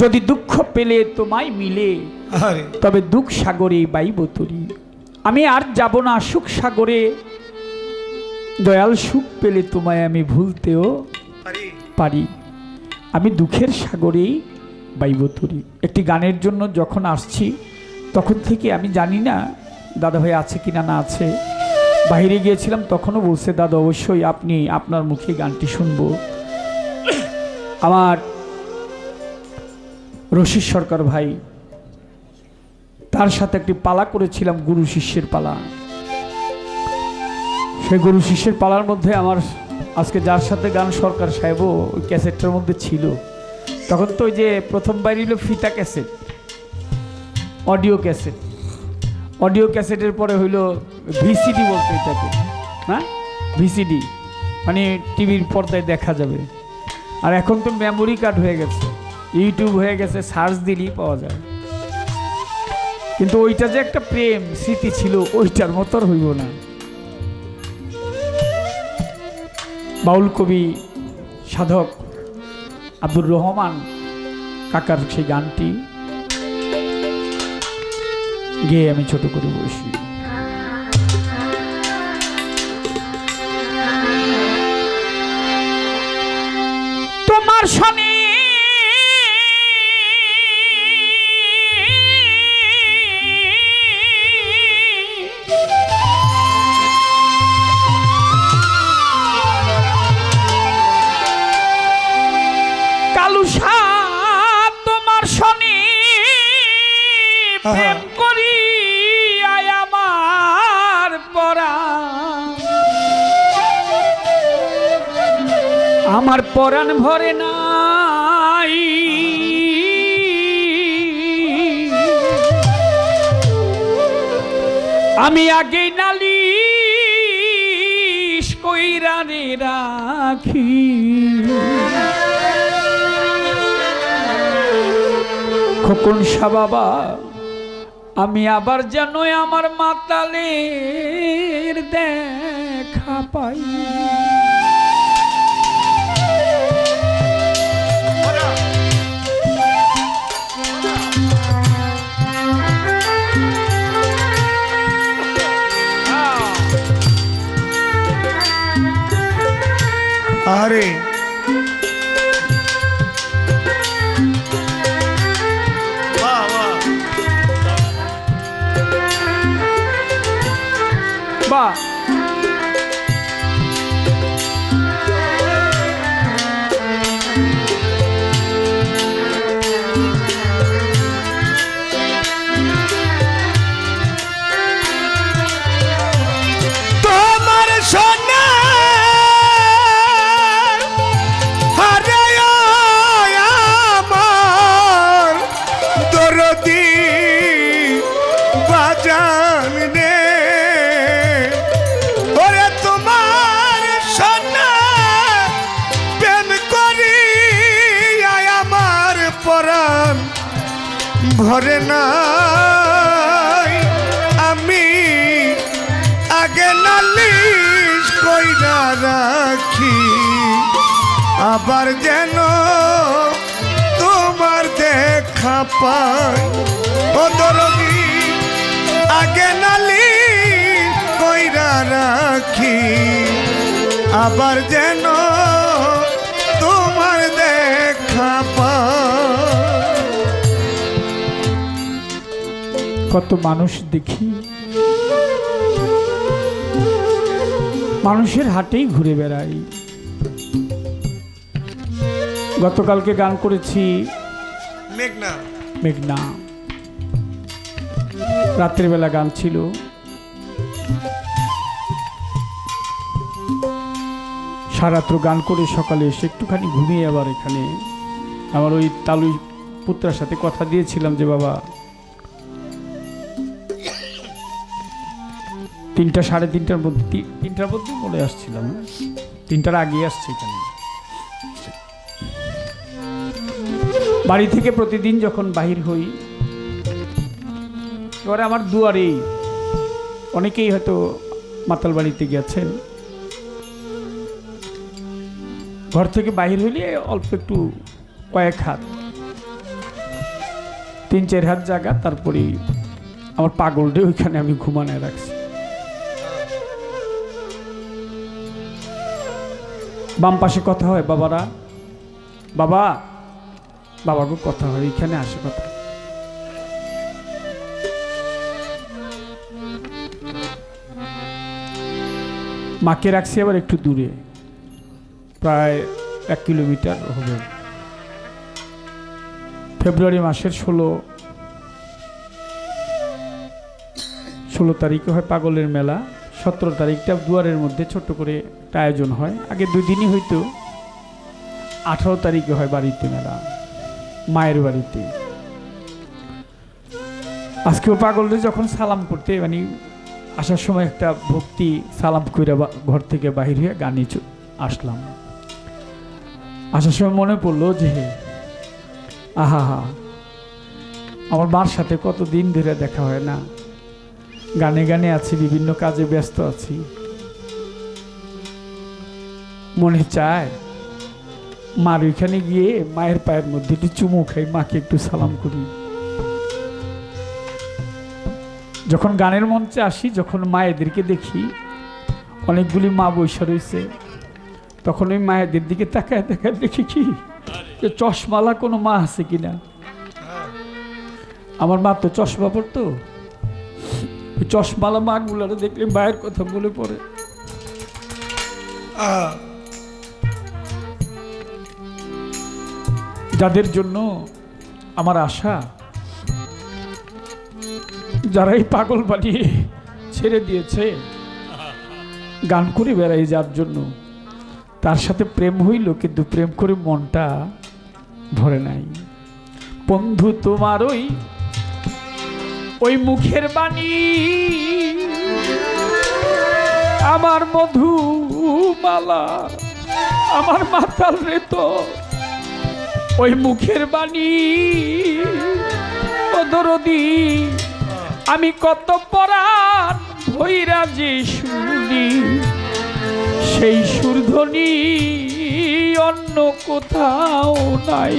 যদি দুঃখ পেলে তোমায় মিলে তবে দুঃখ সাগরে বাইব তরি। আমি আর যাব না সুখ সাগরে দয়াল সুখ পেলে তোমায় আমি ভুলতেও পারি। আমি দুঃখের সাগরেই বাইব তরি। একটি গানের জন্য যখন আসছি তখন থেকে আমি জানি না দাদা ভাই আছে কি না না আছে। বাইরে গিয়েছিলাম তখনও বলছে দাদা অবশ্যই আপনি আপনার মুখে গানটি শুনব। আমার রশিদ সরকার ভাই, তার সাথে একটি পালা করেছিলাম গুরু শিষ্যের পালা। সেই গুরু শিষ্যের পালার মধ্যে আমার আজকে যার সাথে গান সরকার সাহেবও ওই ক্যাসেটটার মধ্যে ছিল। তখন তো ওই যে প্রথম বাইরিল ফিতা ক্যাসেট, অডিও ক্যাসেট। অডিও ক্যাসেটের পরে হইল ভিসিডি বলতে এটাকে হ্যাঁ? ভিসিডি মানে টিভির পর্দায় দেখা যাবে। আর এখন তো মেমোরি কার্ড হয়ে গেছে। ইউটিউব হয়ে গেছে সার্চ দিলেই পাওয়া যায়। কিন্তু ওইটা যে একটা প্রেম, স্মৃতি ছিল, ওইটার মতো আর হইব না। বাউল কবি, সাধক আব্দুর রহমান কাকার সেই গানটি গেয়ে আমি ছোট করে বসি তোমার শনি কালুসা তোমার শনি প্রেম করি আয় আমার পরা। আমার পরাণ ভরে নাই। আমি আগেই নালিশ কইরা রে রাখি। খোকন শাহ আমি আবার যেন আমার মাতালের দেখা পাই। আরে ভরে না আমি আগে নালিশ কইরা রাখি, আবার যেন তোমার দেখা পাই। আগে নালিশ কইরা রাখি, আবার যেন কত মানুষ দেখি। মানুষের হাটেই ঘুরে বেড়াই। গতকালকে গান করেছি মেঘনা। মেঘনা। রাত্রিবেলা গান ছিল। সারাত্র গান করে সকালে এসে একটুখানি ঘুমিয়ে আবার এখানে। আমার ওই তালুই পুত্রার সাথে কথা দিয়েছিলাম যে বাবা তিনটা, সাড়ে তিনটার মধ্যে তিনটার মধ্যে বলে আসছিলাম। তিনটার আগে আসছে এখানে। বাড়ি থেকে প্রতিদিন যখন বাহির হই, এবারে আমার দুয়ারে অনেকেই হয়তো মাতাল বাড়িতে গেছেন। ঘর থেকে বাহির হইলে অল্প একটু কয়েক হাত, তিন চার হাত জায়গা, তারপরে আমার পাগলটা ওইখানে আমি ঘুমানো রাখছি। বাম পাশে কথা হয়, বাবারা। বাবা বাবাকে কথা হয় এইখানে আসে, কথা মাকে রাখছি আবার একটু দূরে। প্রায় এক কিলোমিটার হবে। ফেব্রুয়ারি মাসের ষোলো ষোলো তারিখে হয় পাগলের মেলা। সতেরো তারিখটা দুয়ারের মধ্যে ছোট্ট করে একটা আয়োজন হয়। আগে দুই দিনই হইতো। আঠারো তারিখে হয় বাড়িতে মেলা, মায়ের বাড়িতে। আজকেও পাগলদের যখন সালাম করতে মানে আসার সময় একটা ভক্তি সালাম কইরা বা- ঘর থেকে বাহির হয়ে গানে আসলাম। আসার সময় মনে পড়ল যে, আহা হা, আমার মার সাথে কত দিন ধরে দেখা হয় না। গানে গানে আছি, বিভিন্ন কাজে ব্যস্ত আছি। মনে চায়, মার ওইখানে গিয়ে মায়ের পায়ের মধ্যে একটু চুমু খাই, মাকে একটু সালাম করি। যখন গানের মঞ্চে আসি, যখন মায়েদেরকে দেখি, অনেকগুলি মা বৈশা রয়েছে। তখন ওই মায়েদের দিকে তাকায় তাকায় দেখি কি, যে চশমালা কোনো মা আছে কিনা। আমার মা তো চশমা পড়তো চশমালা মাগুলারে দেখলে মায়ের কথা মনে পড়ে। যাদের জন্য আমার আশা যারা এই পাগল বানিয়ে ছেড়ে দিয়েছে গান করে বেড়াই যার জন্য তার সাথে প্রেম হইল কিন্তু প্রেম করে মনটা ভরে নাই। বন্ধু তোমার ওই ওই মুখের বাণী। আমার মধুমালা আমার মাতাল রে তো ওই মুখের বাণী। দরদি, আমি কত পরাণ ভৈরা যে শুনি। সেই সুরধ্বনি অন্য কোথাও নাই।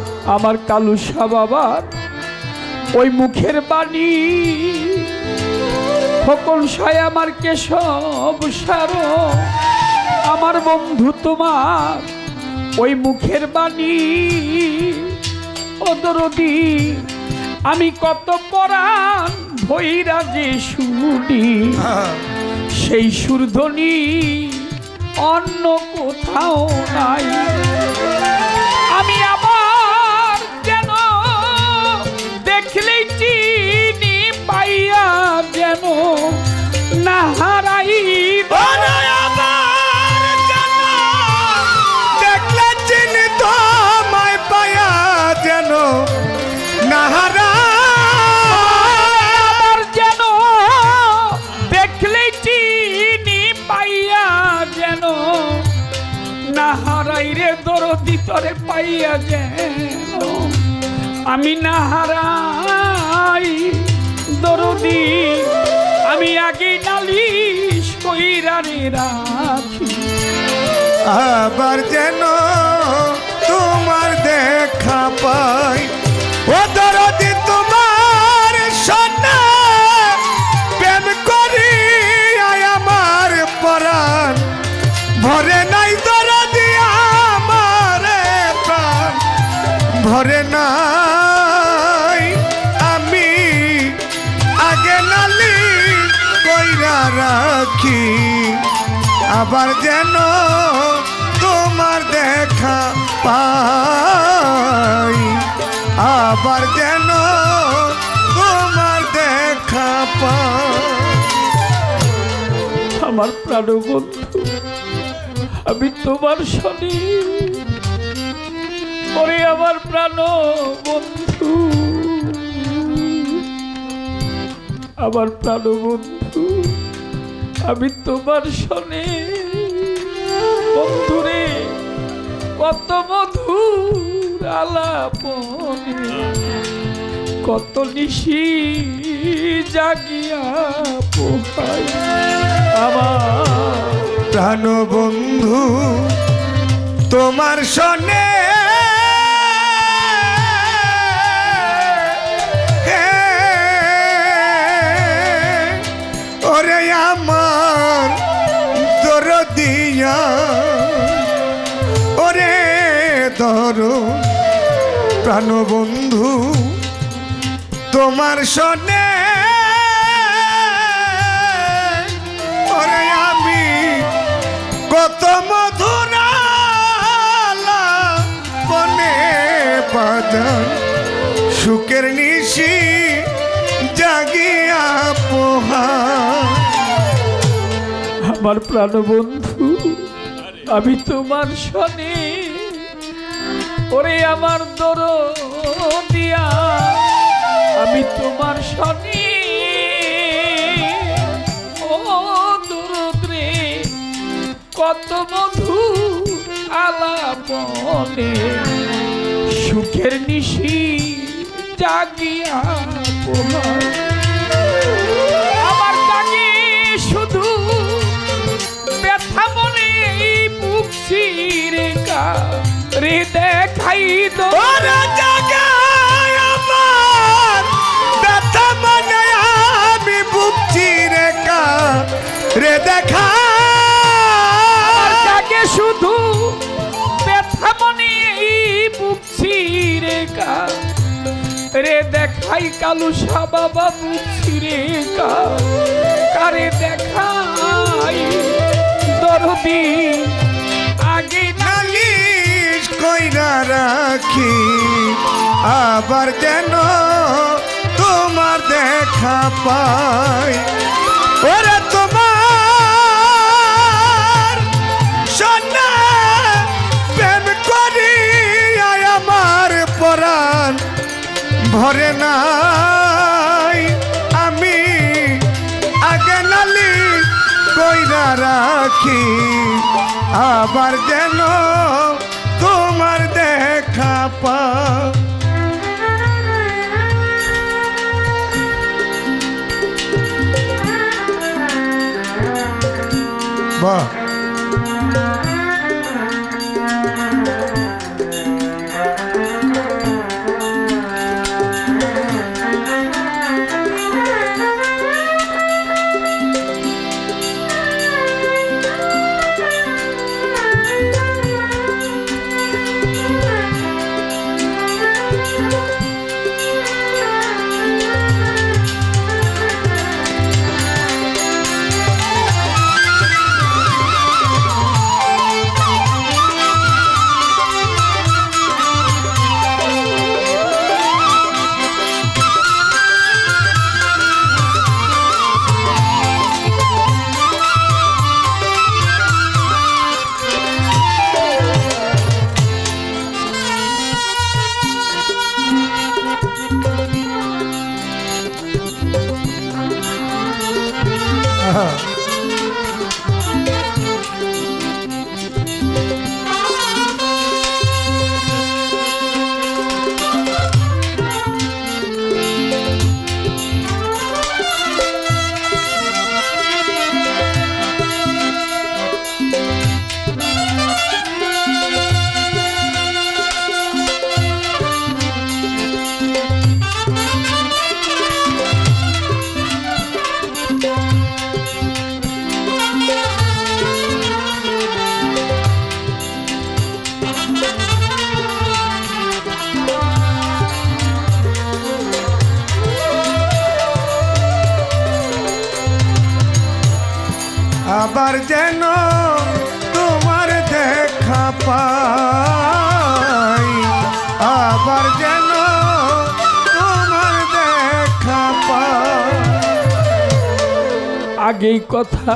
আমার আমার কালুসা বাবার ওই মুখের বাণী। খোকন সায় আমার কেশব সার, আমার বন্ধু তোমার ওই মুখের বাণী। ও দরদি, আমি কত পরাণ ভৈরা যে শুনি, সেই সুরধ্বনি অন্য কোথাও নাই। রে দরদি তরে পাইয়া যেন। আমি না হারাই দরদি আমি আগে নালিশ কইরা রে আবার যেন তোমার দেখা পাই। ও আবার যেন তোমার দেখা পাই। আবার যেন তোমার দেখা পাই। আমার প্রাণ বন্ধু আমি তোমার শনি ওরে আমার প্রাণ বন্ধু আমার প্রাণবন্ধু। আমি তোমার শনে। বন্ধুরে, কত মধুর আলাপনে, কত নিশি জাগিয়া পোহাই আমার প্রাণ বন্ধু তোমার সনে প্রাণ বন্ধু, তোমার সনে আমি কত মধুরালা বনে বাজান সুখের নিশি জাগিয়া পোহা আমার প্রাণবন্ধু আমি তোমার শনি। ওরে আমার দর দিয়া আমি তোমার শনি ও দরদ কত মধু আলাপনে সুখের নিশি জাগিয়া পোহায় রে দেখাই দো আমি বুকছি রে কা। রে দেখা আমার শুধু ব্যথা মনে এই বুক ছিঁড়ে রে দেখাই কালু বাবা বুক ছিঁড়ে কারে দেখাই দরদি কইরা রাখি, আবার যেন তোমার দেখা পাই। ওরে তোমার প্রেম করি আমার পরাণ। ভরে নাই আমি, আগে নালি কইরা রাখি, আবার যেন দেখা পা বাহ। আবার যেন তোমার দেখা পাই। আবার যেন তোমার দেখা পাই। আগেই কথা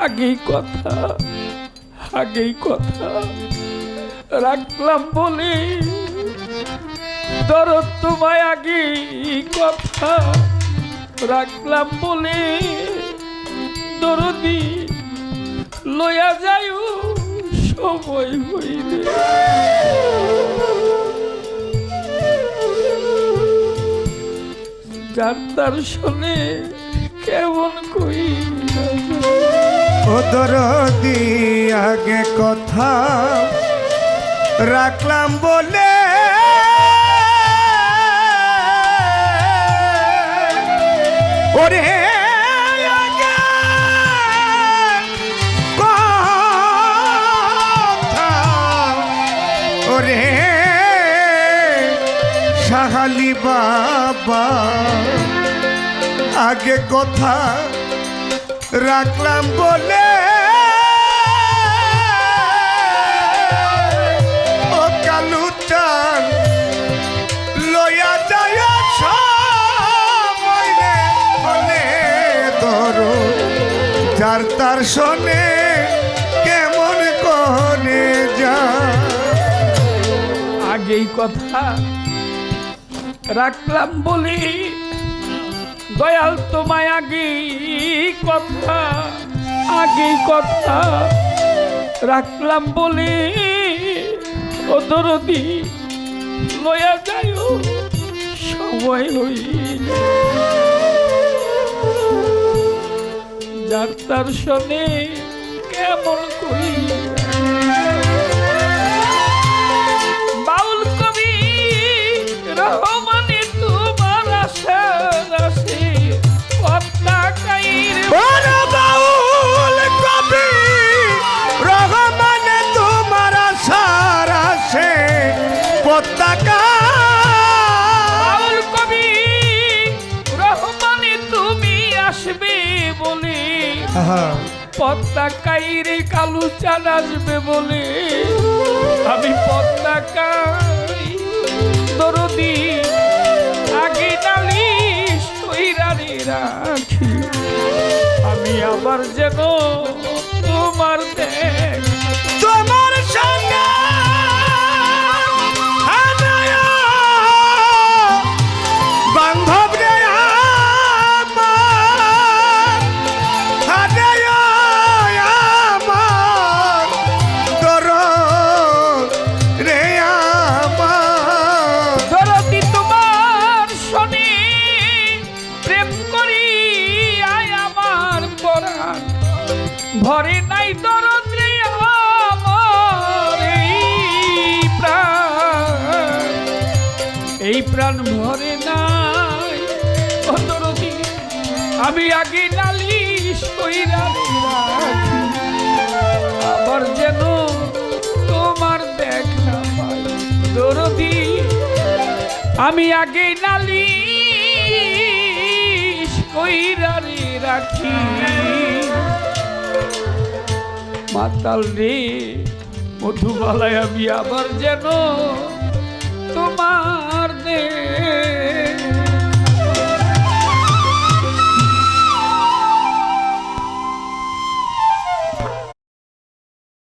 আগেই কথা আগেই কথা রাখলাম বলে দরদ তোমায় আগেই কথা রাখলাম বলে দরদি লয়া যায় সময় হইলে যার তার শোনে কেমন কই ও দরদি, আগে কথা রাখলাম বলে। ওরে সাহালি বাবা, আগে কথা রাখলাম বলে। লয়া ধরো। যার তার শোনে, কেমন কনে যা আগেই কথা রাখলাম বলি, দয়াল তোমায় আগে কথা, আগেই কথা রাখলাম বলি। ও দরদি লয়া যায় সময় হই যার তার শোনে কেমন করি। বাউল কবি রহমানে পদ্মা কাইরে কালু চাল আসবে বলে। আমি পদ্মা কাই দরদি আগে নালিশ কইরারে রাখি। আমি আবার যেন তোমার দেখ তোমার সঙ্গে আবার যেন তোমার দেখা পাই। দরদি, আমি আগে নালিশ কইরা রে রাখি। মাতাল রে, মধুবালায় আমি আবার যেন তোমার